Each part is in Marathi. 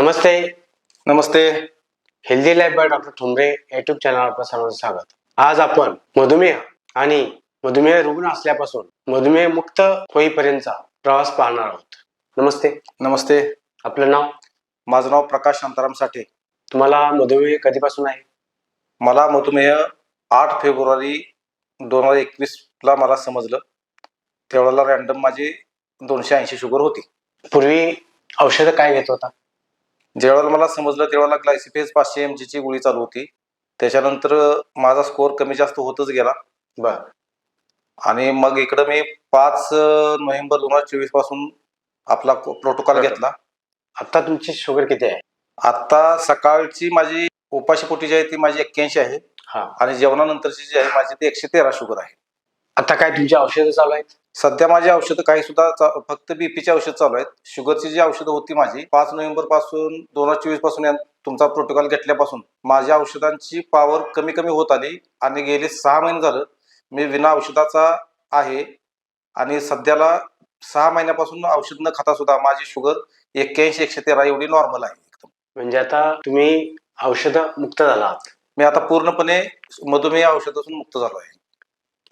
Namaste. Namaste. Healthy life by doctor Thombare YouTube चॅनलवर आपलं सर्वांचं स्वागत. आज आपण मधुमेह आणि मधुमेह रुग्ण असल्यापासून मधुमेह मुक्त होईपर्यंतचा प्रवास पाहणार आहोत. नमस्ते. नमस्ते. आपलं नाव? माझं नाव प्रकाश शांताराम साठे. तुम्हाला मधुमेह कधीपासून आहे? मला मधुमेह आठ फेब्रुवारी दोन हजार एकवीसला मला समजलं. त्यावेळेला रॅन्डम माझी दोनशे ऐंशी शुगर होती. पूर्वी औषधं काय घेत होता? ज्यावेळेला मला समजलं त्यावेळेला ग्लायसिफेज पाचशे एम ची गोळी चालू होती. त्याच्यानंतर माझा स्कोअर कमी जास्त होतच गेला. बर. आणि मग इकडं मी पाच नोव्हेंबर दोन हजार चोवीसपासून आपला प्रोटोकॉल घेतला. आता तुमची शुगर किती आहे? आता सकाळची माझी उपाशी पोटी जी आहे ती माझी एक्क्याऐंशी आहे. हा. आणि जेवणानंतरची जी आहे माझी ती एकशे तेरा शुगर आहे. आता काय तुमची औषधं चालू आहेत? सध्या माझी औषधं काही सुद्धा फक्त बीपीची औषध चालू आहेत. शुगरची जी औषधं होती माझी पाच नोव्हेंबरपासून दोन हजार चोवीसपासून तुमचा प्रोटोकॉल घेतल्यापासून माझ्या औषधांची पॉवर कमी कमी होत आली आणि गेले सहा महिने झालं मी विना औषधाचा आहे आणि सध्याला सहा महिन्यापासून औषध न खाता सुद्धा माझी शुगर एक्क्याऐंशी एकशे तेरा एवढी नॉर्मल आहे एकदम. म्हणजे आता तुम्ही औषधं मुक्त झाला आहात. मी आता पूर्णपणे मधुमेह औषधातून मुक्त झालो आहे.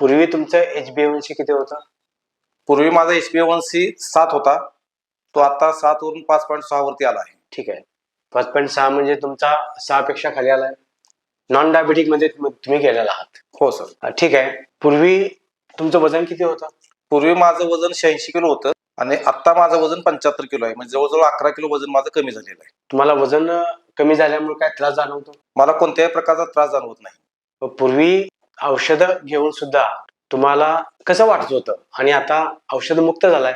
पूर्वी तुमचं एच बी किती होतं? पूर्वी माझा एच पी वन सी सात होता. तो आता सात वरून पाच पॉईंट सहा वरती आला आहे. ठीक आहे. पाच पॉईंट सहा म्हणजे तुमचा सहा पेक्षा खाली आलाय. नॉन डायबेटिकमध्ये तुम- तुम्ही गेलेला आहात. हो सर. ठीक आहे. पूर्वी तुमचं वजन किती होतं? पूर्वी माझं वजन शहाऐंशी किलो होतं आणि आता माझं वजन पंच्याहत्तर किलो आहे. म्हणजे जवळजवळ अकरा किलो वजन माझं कमी झालेलं आहे. तुम्हाला वजन कमी झाल्यामुळे काय त्रास जाणवतो? मला कोणत्याही प्रकारचा त्रास जाणवत नाही. पूर्वी औषधं घेऊन सुद्धा तुम्हाला कसं वाटत होतं? आणि आता औषध मुक्त झालाय.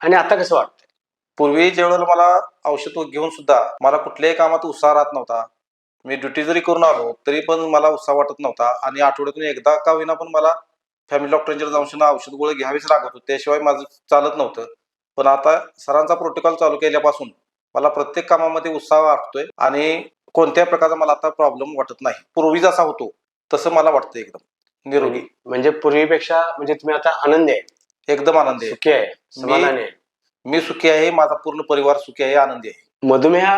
आणि आता कसं वाटतंय? पूर्वी ज्यावेळेला मला औषध घेऊन सुद्धा मला कुठल्याही कामात उत्साह राहत नव्हता. मी ड्युटी जरी करून आलो तरी पण मला उत्साह वाटत नव्हता. आणि आठवड्यातून एकदा का होईना पण मला फॅमिली डॉक्टरांच्या जाऊन सुद्धा औषध गोळे घ्यावीच लागत होते. त्याशिवाय माझं चालत नव्हतं. पण आता सरांचा प्रोटोकॉल चालू केल्यापासून मला प्रत्येक कामामध्ये उत्साह वाटतोय. आणि कोणत्याही प्रकारचा मला आता प्रॉब्लेम वाटत नाही. पूर्वी जसा होतो. तसं मला वाटतं एकदम. निरोगी. म्हणजे पूर्वीपेक्षा म्हणजे तुम्ही आता आनंदी आहे. एकदम आनंदी आहे. सुखी आहे. समाधानी आहे. मी सुखी आहे माझा पूर्ण परिवार सुखी आहे आनंदी आहे. मधुमेहा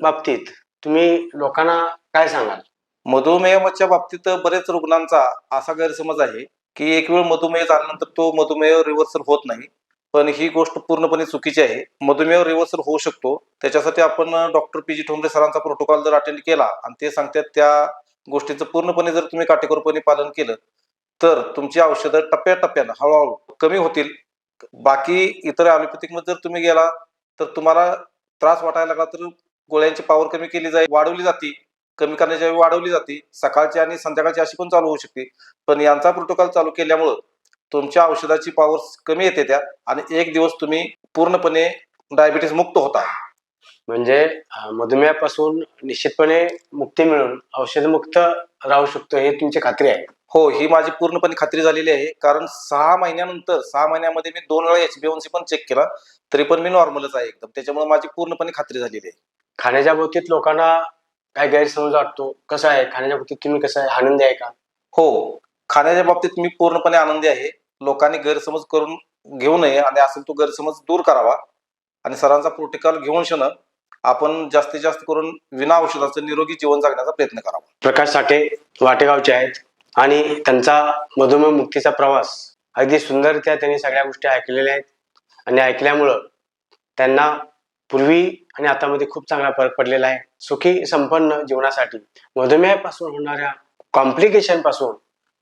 बाबतीत तुम्ही लोकांना काय सांगाल? मधुमेहाच्या बाबतीत बरेच रुग्णांचा असा गैरसमज आहे की एक वेळ मधुमेह झाल्यानंतर तो मधुमेह रिव्हर्सल होत नाही. पण ही गोष्ट पूर्णपणे चुकीची आहे. मधुमेह रिव्हर्सल होऊ शकतो. त्याच्यासाठी आपण डॉक्टर पी जी ठोंबरे सरांचा प्रोटोकॉल जर अटेंड केला आणि ते सांगतात त्या गोष्टीचं पूर्णपणे जर तुम्ही काटेकोरपणे पालन केलं तर तुमची औषधं टप्प्याटप्प्यानं हळूहळू कमी होतील. बाकी इतर ॲलोपॅथिकमध्ये जर तुम्ही गेला तर तुम्हाला त्रास वाटायला लागला तर गोळ्यांची पॉवर कमी केली जाईल वाढवली जाते. कमी करण्याच्या वेळी वाढवली जाते. सकाळची आणि संध्याकाळची अशी पण चालू होऊ शकते. पण यांचा प्रोटोकॉल चालू केल्यामुळं तुमच्या औषधाची पॉवर कमी येते त्या आणि एक दिवस तुम्ही पूर्णपणे डायबिटीस मुक्त होता. म्हणजे मधुमेहापासून निश्चितपणे मुक्ती मिळून औषधमुक्त राहू शकतो हे तुमची खात्री आहे. हो ही माझी पूर्णपणे खात्री झालेली आहे. कारण सहा महिन्यानंतर सहा महिन्यामध्ये मी दोन वेळा एच बी पण चेक केला तरी पण मी नॉर्मलच आहे एकदम. त्याच्यामुळे माझी पूर्णपणे खात्री झालेली आहे. खाण्याच्या बाबतीत लोकांना काय गैरसमज वाटतो? कसं आहे? खाण्याच्या बाबतीत तुम्ही कसं आहे? आनंदी आहे का? हो खाण्याच्या बाबतीत मी पूर्णपणे आनंदी आहे. लोकांनी गैरसमज करून घेऊ नये आणि असेल तो गैरसमज दूर करावा. आणि सरांचा प्रोटोकॉल घेऊन शनं आपण जास्तीत जास्त करून विना औषधाचं निरोगी जीवन जगण्याचा प्रयत्न करावा. प्रकाश साठे वाटेगावचे आहेत आणि त्यांचा मधुमेह मुक्तीचा प्रवास अगदी सुंदररित्या त्यांनी सगळ्या गोष्टी ऐकलेल्या आहेत. आणि ऐकल्यामुळं त्यांना पूर्वी आणि आतामध्ये खूप चांगला फरक पडलेला आहे. सुखी संपन्न जीवनासाठी मधुमेहापासून होणाऱ्या कॉम्प्लिकेशनपासून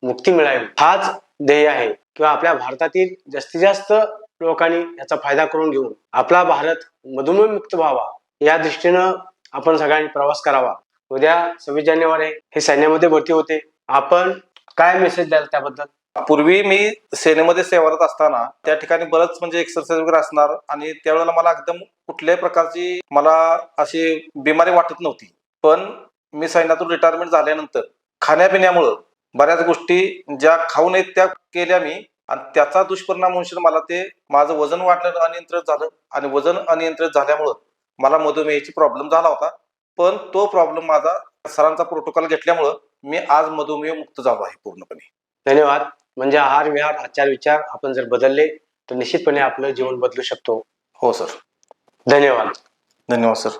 मुक्ती मिळावी हाच ध्येय आहे. किंवा आपल्या भारतातील जास्तीत जास्त लोकांनी याचा फायदा करून घेऊन आपला भारत मधुमेह मुक्त व्हावा या दृष्टीनं आपण सगळ्यांनी प्रवास करावा. उद्या सव्वीस जानेवारी हे सैन्यामध्ये भरती होते. आपण काय मेसेज द्याल त्याबद्दल? पूर्वी मी सेनेमध्ये सेवारत असताना त्या ठिकाणी बरंच म्हणजे एक्सरसाइज वगैरे असणार आणि त्यावेळेला मला एकदम कुठल्याही प्रकारची मला अशी बिमारी वाटत नव्हती. पण मी सैन्यातून रिटायरमेंट झाल्यानंतर खाण्यापिण्यामुळं बऱ्याच गोष्टी ज्या खाऊ नयेत त्या केल्या मी. आणि त्याचा दुष्परिणाम म्हणून मला ते माझं वजन वाढलं अनियंत्रित झालं आणि वजन अनियंत्रित झाल्यामुळं मला मधुमेहाची प्रॉब्लेम झाला होता. पण तो प्रॉब्लेम माझा सरांचा प्रोटोकॉल घेतल्यामुळं मी आज मधुमेह मुक्त झालो आहे पूर्णपणे. धन्यवाद. म्हणजे आहार विहार आचार विचार आपण जर बदलले तर निश्चितपणे आपलं जीवन बदलू शकतो. हो सर. धन्यवाद. धन्यवाद सर.